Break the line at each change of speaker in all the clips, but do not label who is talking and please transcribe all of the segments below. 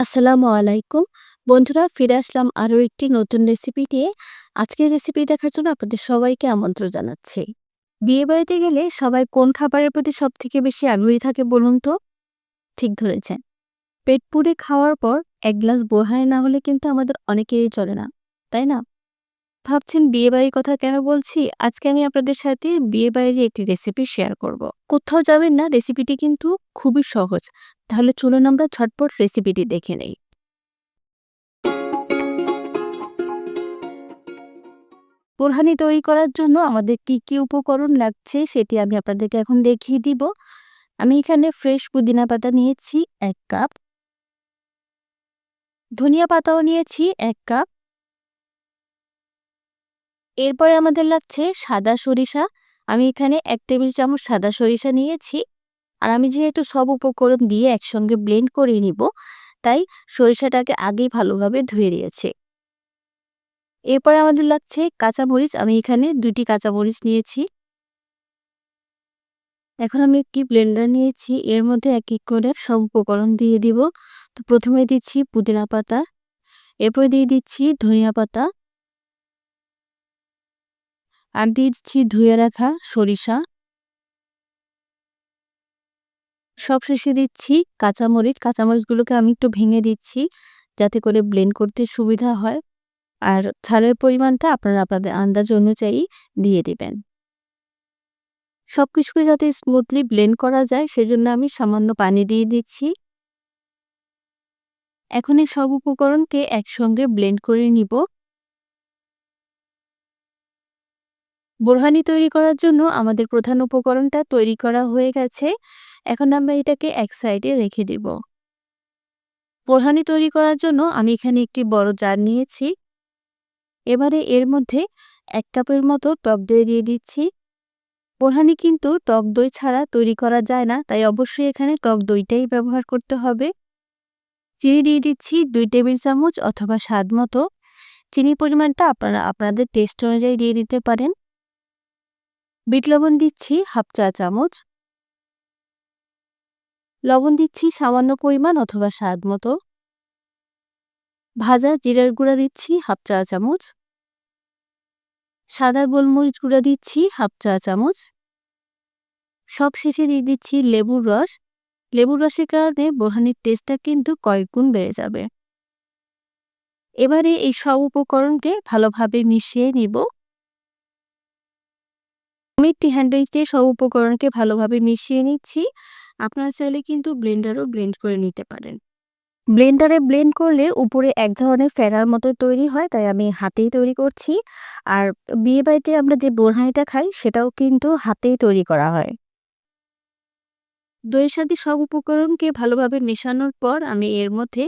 আসসালামু আলাইকুম। বন্ধুরা, ফিরে আসলাম আরও একটি নতুন রেসিপি নিয়ে। আজকের রেসিপি দেখার জন্য আপনাদের সবাইকে আমন্ত্রণ জানাচ্ছি। বিয়ে বাড়িতে গেলে সবাই কোন খাবারের প্রতি সব থেকে বেশি আগ্রহী থাকে বলুন তো? ঠিক ধরেছেন। পেট পুড়ে খাওয়ার পর এক গ্লাস বোহায় না হলে কিন্তু আমাদের অনেকেই চলে না, তাই না? ভাবছেন বিয়ে বাড়ির কথা কেন বলছি? আজকে আমি আপনাদের সাথে বিয়ে বাড়ির একটি রেসিপি শেয়ার করব। কোথাও যাবেন না রেসিপিটি কিন্তু খুবই সহজ। তাহলে চলুন আমরা ঝটপট রেসিপিটি দেখে নেই। বোরহানি তৈরি করার জন্য আমাদের কি কি উপকরণ লাগছে সেটি আমি আপনাদেরকে এখন দেখিয়ে দিব। আমি এখানে ফ্রেশ পুদিনা পাতা নিয়েছি এক কাপ ধনিয়া পাতাও নিয়েছি এক কাপ এরপরে আমাদের লাগছে সাদা সরিষা। আমি এখানে এক টেবিল চামচ সাদা সরিষা নিয়েছি। আর আমি যেহেতু সব উপকরণ দিয়ে একসঙ্গে ব্লেন্ড করে নিব, তাই সরিষাটাকে আগেই ভালোভাবে ধুয়ে দিয়েছি এরপরে আমাদের লাগছে কাঁচামরিচ। আমি এখানে দুটি কাঁচামরিচ নিয়েছি। এখন আমি একটি ব্লেন্ডার নিয়েছি। এর মধ্যে এক এক করে সব উপকরণ দিয়ে দিব। তো প্রথমে দিচ্ছি পুদিনা পাতা। এরপরে দিয়ে দিচ্ছি ধনিয়া পাতা। আর দিচ্ছি ধুয়ে রাখা সরিষা। সব শেষে দিচ্ছি কাঁচামরিচ। কাঁচামরিচগুলোকে আমি একটু ভেঙে দিচ্ছি যাতে করে ব্লেন্ড করতে সুবিধা হয়। আর ঝালের পরিমাণটা আপনারা আপনাদের আন্দাজ অনুযায়ী দিয়ে দেবেন। সব কিছুকে যাতে স্মুথলি ব্লেন্ড করা যায় সেজন্য আমি সামান্য পানি দিয়ে দিচ্ছি। এখন এই সব উপকরণকে একসঙ্গে ব্লেন্ড করে নিব। বোরহানি তৈরি করার জন্য আমাদের প্রধান উপকরণটা তৈরি করা হয়ে গেছে। এখন আমরা এটাকে এক সাইডে রেখে দিব। বোরহানি তৈরি করার জন্য আমি এখানে একটি বড় জার নিয়েছি। এবারে এর মধ্যে এক কাপের মতো টক দই দিয়ে দিচ্ছি। বোরহানি কিন্তু টক দই ছাড়া তৈরি করা যায় না, তাই অবশ্যই এখানে টক দইটাই ব্যবহার করতে হবে। চিনি দিয়ে দিচ্ছি দুই টেবিল চামচ অথবা স্বাদ মতো। চিনি পরিমাণটা আপনারা, আপনাদের টেস্ট অনুযায়ী দিয়ে দিতে পারেন। বিট লবণ দিচ্ছি হাফ চা চামচ। লবণ দিচ্ছি সামান্য পরিমাণ অথবা স্বাদ মতো। ভাজা জিরার গুঁড়া দিচ্ছি হাফ চা চামচ। সাদা গোলমরিচ গুঁড়া দিচ্ছি হাফ চা চামচ। সব শেষে দিয়ে দিচ্ছি লেবুর রস। লেবুর রসের কারণে বোরহানির টেস্টটা কিন্তু কয়েক গুণ বেড়ে যাবে। এবারে এই সব উপকরণকে ভালোভাবে মিশিয়ে নিব। আমি একটি হ্যান্ডউইচ সব উপকরণকে ভালোভাবে মিশিয়ে নিচ্ছি। আপনারা চাইলে কিন্তু ব্লেন্ডারও ব্লেন্ড করে নিতে পারেন। ব্লেন্ডারে ব্লেন্ড করলে উপরে এক ধরনের ফেরার মতো তৈরি হয়, তাই আমি হাতেই তৈরি করছি। আর বিয়ে বাড়িতে আমরা যে বোরহানিটা খাই, সেটাও কিন্তু হাতেই তৈরি করা হয়। দইয়ের সাথে সব উপকরণকে ভালোভাবে মেশানোর পর আমি এর মধ্যে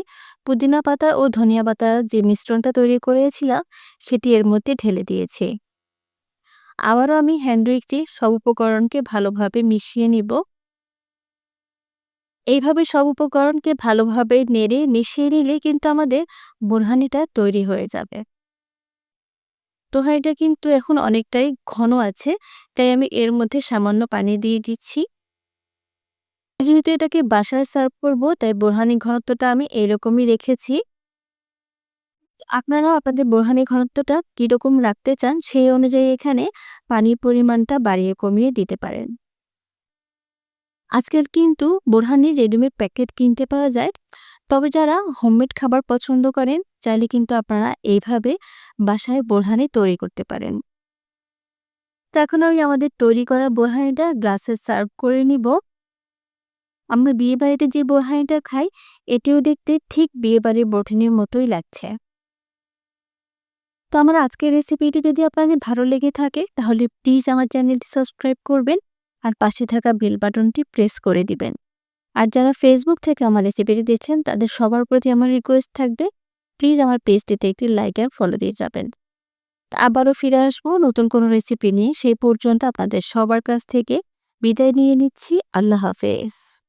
পুদিনা পাতা ও ধনিয়া পাতা যে মিশ্রণটা তৈরি করেছিলাম, সেটি এর মধ্যে ঢেলে দিয়েছি। আবারও আমি হ্যান্ডউইচে সব উপকরণকে ভালোভাবে মিশিয়ে নিব। এইভাবে সব উপকরণকে ভালোভাবে নেড়ে মিশিয়ে নিলে কিন্তু আমাদের বোরহানিটা তৈরি হয়ে যাবে। তোহাইটা কিন্তু এখন অনেকটাই ঘন আছে, তাই আমি এর মধ্যে সামান্য পানি দিয়ে দিচ্ছি। যেহেতু এটাকে বাসায় সার্ভ করব, তাই বোরহানি ঘনত্বটা আমি এরকমই রেখেছি। আপনারাও আপনাদের বোরহানি ঘনত্বটা কীরকম রাখতে চান সেই অনুযায়ী এখানে পানির পরিমাণটা বাড়িয়ে কমিয়ে দিতে পারেন। আজকাল কিন্তু বোরহানি রেডিমেড প্যাকেট কিনতে পাওয়া যায়। তবে যারা হোমমেড খাবার পছন্দ করেন, চাইলে কিন্তু আপনারা এইভাবে বাসায় বোরহানি তৈরি করতে পারেন। তো এখন আমি আমাদের তৈরি করা বোরহানিটা গ্লাসে সার্ভ করে নিব। আমরা বিয়ে বাড়িতে যে বোরহানিটা খাই, এটিও দেখতে ঠিক বিয়ে বাড়ির বোরহানির মতোই লাগছে। তো আমার আজকের রেসিপিটি যদি আপনাদের ভালো লেগে থাকে, তাহলে প্লিজ আমার চ্যানেলটি সাবস্ক্রাইব করবেন আর পাশে থাকা বেল বাটনটি প্রেস করে দিবেন। আর যারা ফেসবুক থেকে আমার রেসিপিটি দেখছেন, তাদের সবার প্রতি আমার রিকোয়েস্ট থাকবে প্লিজ আমার পেজটিতে একটি লাইক আর ফলো দিয়ে যাবেন। আবারও ফিরে আসব নতুন কোনো রেসিপি নিয়ে, সেই পর্যন্ত আপনাদের সবার কাছ থেকে বিদায় নিয়ে নিচ্ছি। আল্লাহ হাফেজ।